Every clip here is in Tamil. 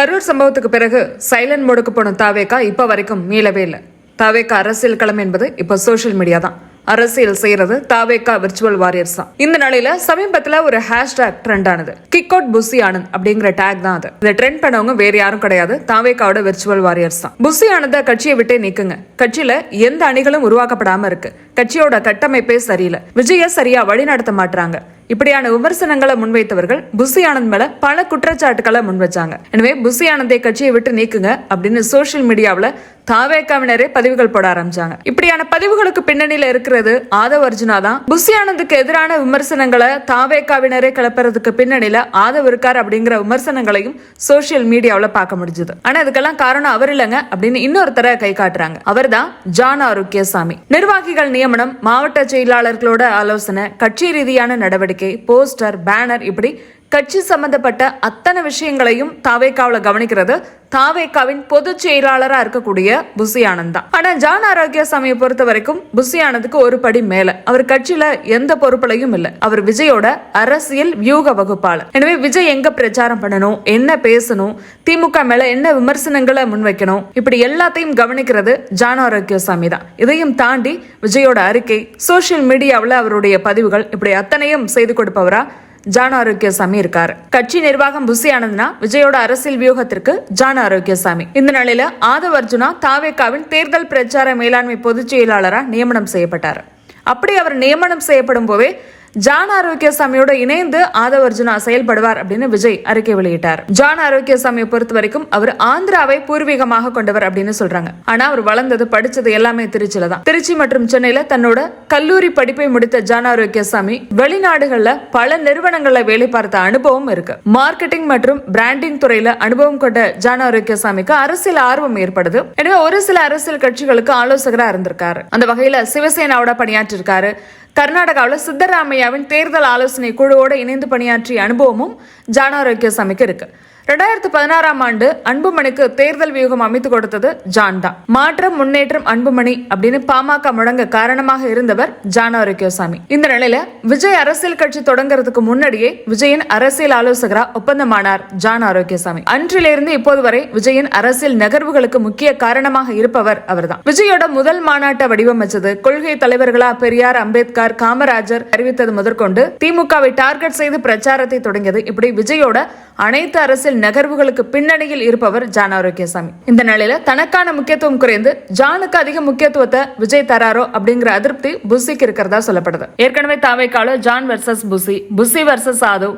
கரூர் சம்பவத்துக்கு பிறகு சைலண்ட் மோடுக்கு போன தாவேக்கா இப்போ வரைக்கும் மீளவே இல்லை. தாவேக்கா அரசியல் களம் என்பது இப்போ சோஷியல் மீடியா தான். அரசியல் செய்யறது தாவேக்கா விர்ச்சுவல் வாரியர்ஸ் தான். இந்த நிலையில சமீபத்துல ஒரு ஹேஷ்டாக் ட்ரெண்ட் ஆனது. கிக் அவுட் புசி ஆனந்த் அப்படிங்கிற டேக் தான் அது. இதை ட்ரெண்ட் பண்ணவங்க வேற யாரும் கிடையாது. தாவேக்காவோட விர்ச்சுவல் வாரியர்ஸ் தான். புசி ஆனந்த கட்சியை விட்டே நீக்குங்க. கட்சியில எந்த அணிகளும் உருவாக்கப்படாம இருக்கு. கட்சியோட கட்டமைப்பே சரியில்லை. விஜய சரியா வழி நடத்த மாட்டாங்க இப்படியான விமர்சனங்களை முன்வைத்தவர்கள் புசி ஆனந்த் மேல பல குற்றச்சாட்டுகளை முன்வச்சாங்க. எனவே புசி ஆனந்தை கட்சியை விட்டு நீக்குங்க அப்படின்னு சோசியல் மீடியாவில் தாவேக்காவினரே பதிவுகள் போட ஆரம்பிச்சாங்க. இப்படியான பதிவுகளுக்கு பின்னணியில இருக்கிறது ஆதவ் அர்ஜுனா தான். புசி ஆனந்துக்கு எதிரான விமர்சனங்களை தாவேக்காவினரே கிளப்புறதுக்கு பின்னணியில ஆதவ் இருக்கார் அப்படிங்கிற விமர்சனங்களையும் சோசியல் மீடியாவில் பார்க்க முடிஞ்சது. ஆனா இதுக்கெல்லாம் காரணம் அவர் இல்லைங்க அப்படின்னு இன்னொருத்தர கை காட்டுறாங்க. அவர் தான் ஜான் ஆரோக்கியசாமி. நிர்வாகிகள் நியமனம் மாவட்ட செயலாளர்களோட ஆலோசனை கட்சி ரீதியான நடவடிக்கை போஸ்டர் பேனர் இப்படி கட்சி சம்பந்தப்பட்ட அத்தனை விஷயங்களையும் தாவேக்காவில் கவனிக்கிறது. தாவேக்காவின் பொதுச் செயலாளராக இருக்கக்கூடிய புசி ஆனந்த் தான் ஆனா ஜான் ஆரோக்கியசாமியை பொறுத்த வரைக்கும் புசி ஆனந்துக்கு ஒரு படி மேல. அவர் கட்சியில எந்த பொறுப்புலையும் இல்ல. அவர் விஜயோட அரசியல் வியூக வகுப்பாளர். எனவே விஜய் எங்க பிரச்சாரம் பண்ணணும்? என்ன பேசணும்? திமுக மேல என்ன விமர்சனங்களை முன்வைக்கணும்? இப்படி எல்லாத்தையும் கவனிக்கிறது ஜான் ஆரோக்கியசாமி தான் இதையும் தாண்டி விஜயோட அறிக்கை சோசியல் மீடியாவில் அவருடைய பதிவுகள் இப்படி அத்தனையும் செய்து கொடுப்பவரா ஜான் ஆரோக்கியசாமி இருக்காரு. கட்சி நிர்வாகம் புசி ஆனந்த்னா விஜயோட அரசியல் வியூகத்திற்கு ஜான் ஆரோக்கியசாமி. இந்த நிலையில ஆதவ் அர்ஜுனா தாவேக்காவின் தேர்தல் பிரச்சார மேலாண்மை பொதுச் செயலாளராக நியமனம் செய்யப்பட்டார். அப்படி அவர் நியமனம் செய்யப்படும் போதே ஜான் ஆரோக்கியசாமியோட இணைந்து ஆதவர்ஜுனா செயல்படுவார் அப்படின்னு விஜய் அறிக்கை வெளியிட்டார். ஜான் ஆரோக்கியசாமியை பொறுத்த வரைக்கும் அவர் ஆந்திராவை பூர்வீகமாக கொண்டவர் அப்படின்னு சொல்றாங்க. ஆனா அவர் வளர்ந்தது படிச்சது எல்லாமே திருச்சியில தான். திருச்சி மற்றும் சென்னையில தன்னோட கல்லூரி படிப்பை முடித்த ஜான் ஆரோக்கியசாமி வெளிநாடுகள்ல பல நிறுவனங்கள்ல வேலை பார்த்த அனுபவம் இருக்கு. மார்க்கெட்டிங் மற்றும் பிராண்டிங் துறையில அனுபவம் கொண்ட ஜான் ஆரோக்கியசாமிக்கு அரசியல் ஆர்வம் ஏற்படுது. எனவே ஒரு சில அரசியல் கட்சிகளுக்கு ஆலோசகரா இருந்திருக்காரு. அந்த வகையில சிவசேனாவோட பணியாற்றிருக்காரு. கர்நாடகாவில் சித்தராமையாவின் தேர்தல் ஆலோசனை குழுவோடு இணைந்து பணியாற்றிய அனுபவமும் ஜனாரோக்கிய சமைக்கு இருக்கு. ரெண்டாயிரத்து பதினாறாம் ஆண்டு அன்புமணிக்கு தேர்தல் வியூகம் அமைத்து கொடுத்தது ஜான் தான் மாற்றம் முன்னேற்றம் அன்புமணி அப்படின்னு பாமக முழங்க காரணமாக இருந்தவர் ஜான் ஆரோக்கியசாமி இந்த நிலையில விஜய் அரசியல் கட்சி தொடங்குறதுக்கு முன்னாடியே விஜயின் அரசியல் ஆலோசகரா ஒப்பந்தமானார் ஜான் ஆரோக்கியசாமி அன்றிலிருந்து இப்போது வரை விஜயின் அரசியல் நகர்வுகளுக்கு முக்கிய காரணமாக இருப்பவர் அவர்தான். விஜயோட முதல் மாநாட்டை வடிவமைச்சது கொள்கை தலைவர்களா பெரியார் அம்பேத்கர் காமராஜர் அறிவித்தது முதற்கொண்டு திமுகவை டார்கெட் செய்து பிரச்சாரத்தை தொடங்கியது. இப்படி விஜயோட அனைத்து அரசியல் நகர்வுகளுக்கு பின்னணியில் இருப்பவர் ஜான் ஆரோக்கியசாமி இந்த நிலையில தனக்கான முக்கியத்துவம் குறைந்து ஜானுக்கு அதிக முக்கியத்துவத்தை விஜய் தராரோ அப்படிங்கிற அதிருப்தி புசிக்கு இருக்கிறதா சொல்லப்படுது. ஏற்கனவே தாவைக்கால John versus Bussy Bussy versus Aadhav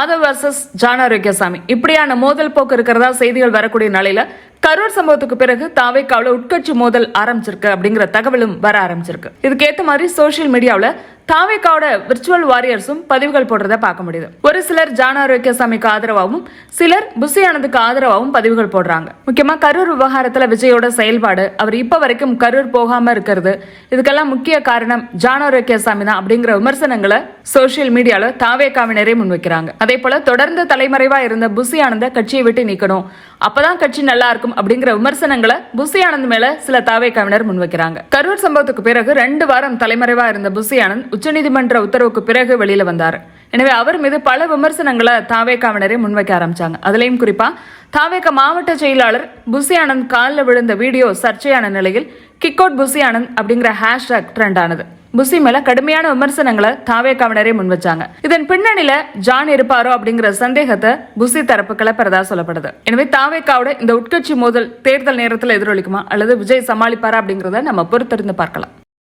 Aadhav versus John Arokiasamy இப்படியான மோதல் போக்கு இருக்கிறதா செய்திகள் வரக்கூடிய நிலையில கரூர் சம்பவத்துக்கு பிறகு தாவைக்காவில உட்கட்சி மோதல் ஆரம்பிச்சிருக்கு அப்படிங்கிற தகவலும் வர ஆரம்பிச்சிருக்கு. இதுக்கேற்ற மாதிரி சோசியல் மீடியாவில் தாவேக்காவோட விர்ச்சுவல் வாரியர்ஸும் பதிவுகள் போடுறத பார்க்க முடியுது. ஒரு சிலர் ஜான ஆரோக்கியசாமிக்கு ஆதரவாகவும் சிலர் புசி ஆனந்துக்கு ஆதரவாகவும் பதிவுகள் போடுறாங்க. முக்கியமா கரூர் விவகாரத்துல விஜயோட செயல்பாடு அவர் இப்ப வரைக்கும் கரூர் போகாம இருக்கிறது. இதுக்கெல்லாம் முக்கிய காரணம் ஜான ஆரோக்கியசாமி தான் அப்படிங்கிற விமர்சனங்களை சோசியல் மீடியால தாவேக்காவினரே முன்வைக்கிறாங்க. அதே போல தொடர்ந்து தலைமறைவா இருந்த புசி ஆனந்த கட்சியை விட்டு நீக்கணும். அப்பதான் கட்சி நல்லா இருக்கும் அப்படிங்கிற விமர்சனங்களை புசி ஆனந்த் மேல சில தாவேக்காவினர் முன்வைக்கிறாங்க. கரூர் சம்பவத்துக்கு பிறகு ரெண்டு வாரம் தலைமறைவா இருந்த புசி ஆனந்த் உச்சநீதிமன்ற உத்தரவுக்கு பிறகு வெளியில வந்தார். எனவே அவர் மீது பல விமர்சனங்களை தாவேக்காவினரே முன்வைக்க ஆரம்பிச்சாங்க. அதுலயும் குறிப்பா தாவேக்க மாவட்ட செயலாளர் புசி ஆனந்த் காலில் விழுந்த வீடியோ சர்ச்சையான நிலையில் கிக் அவுட் புசி ஆனந்த் அப்படிங்கிற ஹேஷ்டாக் ட்ரெண்ட் ஆனது. புசி மேல கடுமையான விமர்சனங்களை தாவேக்காவினரே முன்வச்சாங்க. இதன் பின்னணியில ஜான் இருப்பாரோ அப்படிங்கிற சந்தேகத்தை புசி தரப்பு கிளப்புறதா சொல்லப்படுது. எனவே தாவேக்காவோட இந்த உட்கட்சி மோதல் தேர்தல் நேரத்தில் எதிரொலிக்குமா அல்லது விஜய் சமாளிப்பாரா அப்படிங்கறத நம்ம பொறுத்திருந்து பார்க்கலாம்.